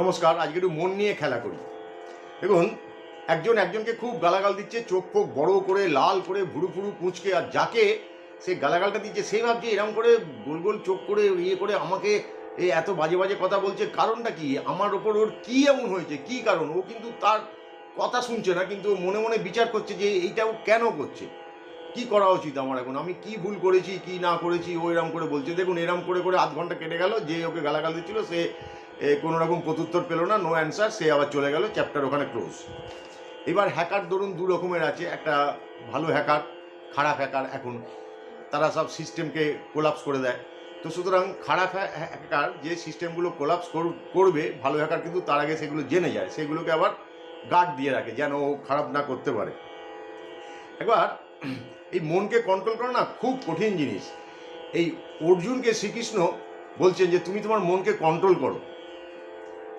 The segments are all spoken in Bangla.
নমস্কার, আজকে একটু মন নিয়ে খেলা করি। দেখুন, একজন একজনকে খুব গালাগাল দিচ্ছে, চোখ ফোক বড় করে, লাল করে, ভুরু ফুরু কুঁচকে, আর যাকে সে গালাগালটা দিচ্ছে, সে ভাবছে এরকম করে গোল গোল চোখ করে ইয়ে করে আমাকে এই এত বাজে বাজে কথা বলছে। কারণটা কি? আমার ওপর ওর কী এমন হয়েছে? কি কারণ? ও কিন্তু তার কথা শুনছে না, কিন্তু মনে মনে বিচার করছে যে এইটা ও কেন করছে? কি করা উচিত আমার এখন? আমি কি ভুল করেছি, কি না করেছি? ও এরম করে বলছে। দেখুন, এরম করে করে আধ ঘণ্টা কেটে গেল, যে ওকে গালাগাল দিচ্ছিল, সে কোনো রকম প্রত্যুত্তর পেল না নো অ্যান্সার সে আবার চলে গেল চ্যাপ্টার ওখানে ক্লোজ এবার হ্যাকার ধরুন দু রকমের আছে, একটা ভালো হ্যাকার খারাপ হ্যাকার এখন, তারা সব সিস্টেমকে কোলাপস করে দেয়। তো সুতরাং খারাপ হ্যাকার যে সিস্টেমগুলো কোলাপস করবে, ভালো হ্যাকার কিন্তু তার আগে সেগুলো জেনে যায়, সেগুলোকে আবার গার্ড দিয়ে রাখে, যেন ও খারাপ না করতে পারে। একবার এই মনকে কন্ট্রোল করা না খুব কঠিন জিনিস। এই অর্জুনকে শ্রীকৃষ্ণ বলছেন যে, তুমি তোমার মনকে কন্ট্রোল করো।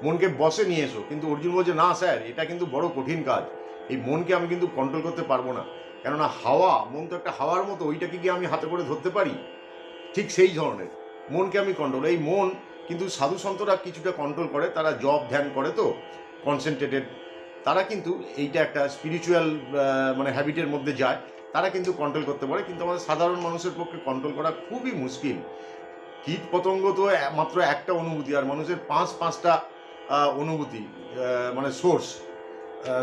মনকে বসে নিয়ে এসো। কিন্তু অর্জুন বলছে, না, স্যার, এটা কিন্তু বড় কঠিন কাজ। এই মনকে আমি কিন্তু কন্ট্রোল করতে পারব না। কেননা হাওয়া, মন তো একটা হাওয়ার মতো, ওইটাকে গিয়ে আমি হাতে করে ধরতে পারি। ঠিক সেই ধরনের। মনকে আমি কন্ট্রোল এই মন কিন্তু সাধু সন্তরা কিছুটা কন্ট্রোল করে, তারা জব ধ্যান করে তো কনসেন্ট্রেটেড তারা কিন্তু এইটা একটা স্পিরিচুয়াল মানে হ্যাবিটের মধ্যে যায়। তারা কিন্তু কন্ট্রোল করতে পারে, কিন্তু আমাদের সাধারণ মানুষের পক্ষে কন্ট্রোল করা খুবই মুশকিল। কীট পতঙ্গ তো মাত্র একটা অনুভূতি, আর মানুষের পাঁচ পাঁচটা অনুভূতি মানে সোর্স।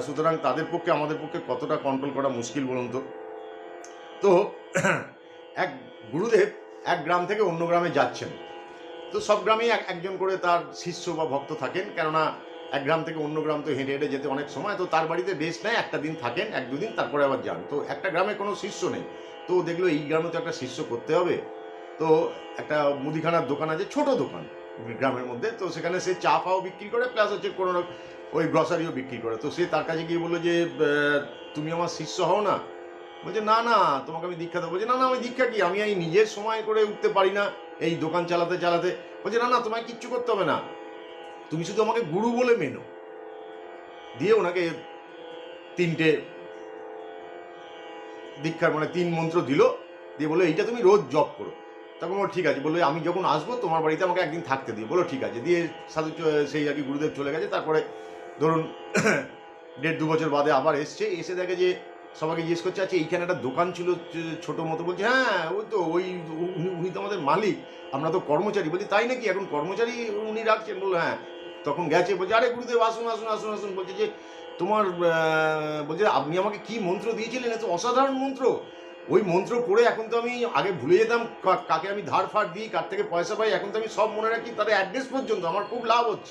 সুতরাং তাদের পক্ষে, আমাদের পক্ষে কতটা কন্ট্রোল করা মুশকিল বলুন তো? তো এক গুরুদেব এক গ্রাম থেকে অন্য গ্রামে যাচ্ছেন। তো সব গ্রামেই এক, একজন করে তার শিষ্য বা ভক্ত থাকেন, কেননা এক গ্রাম থেকে অন্য গ্রাম তো হেঁটে হেঁটে যেতে অনেক সময়, তো তার বাড়িতে রেস্ট নেয় একটা দিন থাকেন, এক দুদিন তারপরে আবার যান। তো একটা গ্রামে কোনো শিষ্য নেই। তো দেখল, এই গ্রামে তো একটা শিষ্য করতে হবে। তো একটা মুদিখানার দোকান আছে, ছোট দোকান। গ্রামের মধ্যে, তো সেখানে সে চা ফাও বিক্রি করে প্লাস হচ্ছে কোনো ওই গ্রসারিও বিক্রি করে। তো সে তার কাছে গিয়ে বলল যে তুমি আমার শিষ্য হও না? বলছে, না না, তোমাকে আমি দীক্ষা দেবো। বলছে, না না, আমি দীক্ষা কি? আমি এই নিজের সময় করে উঠতে পারি না, এই দোকান চালাতে চালাতে। বলছে, না না, তোমায় কিচ্ছু করতে হবে না। তুমি শুধু আমাকে গুরু বলে মেনো। দিয়ে ওনাকে তিনটে দীক্ষার মানে তিন মন্ত্র দিল। দিয়ে বলল, এইটা তুমি রোজ জপ করো। তখন বলো, ঠিক আছে। বলল, আমি যখন আসব, তোমার বাড়িতে আমাকে একদিন থাকতে দিও। বলো, ঠিক আছে। দিয়ে সাধু সেই আর কি গুরুদেব চলে গেছে। তারপরে ধরুন দেড় দু বছর বাদে আবার এসছে। এসে দেখে যে সবাইকে জিজ্ঞেস করছে আচ্ছা এইখানে একটা দোকান ছিল ছোট মতো। বলছে হ্যাঁ ওই তো, ওই উনি তো আমাদের মালিক। আমরা তো কর্মচারী। বলছি, তাই নাকি? এখন কর্মচারী উনি রাখছেন? বলল হ্যাঁ। তখন গেছে, বলছে, আরে গুরুদেব, আসুন আসুন আসুন আসুন। বলছে যে, তোমার বলছে, আপনি আমাকে কি মন্ত্র দিয়েছিলেন? এ তো অসাধারণ মন্ত্র। ওই মন্ত্র পড়ে এখন তো আমি আগে ভুলে যেতাম কাকে আমি ধার ফার দিই, কার থেকে পয়সা পাই, এখন তো আমি সব মনে রাখি তাদের অ্যাড্রেস পর্যন্ত আমার খুব লাভ হচ্ছে।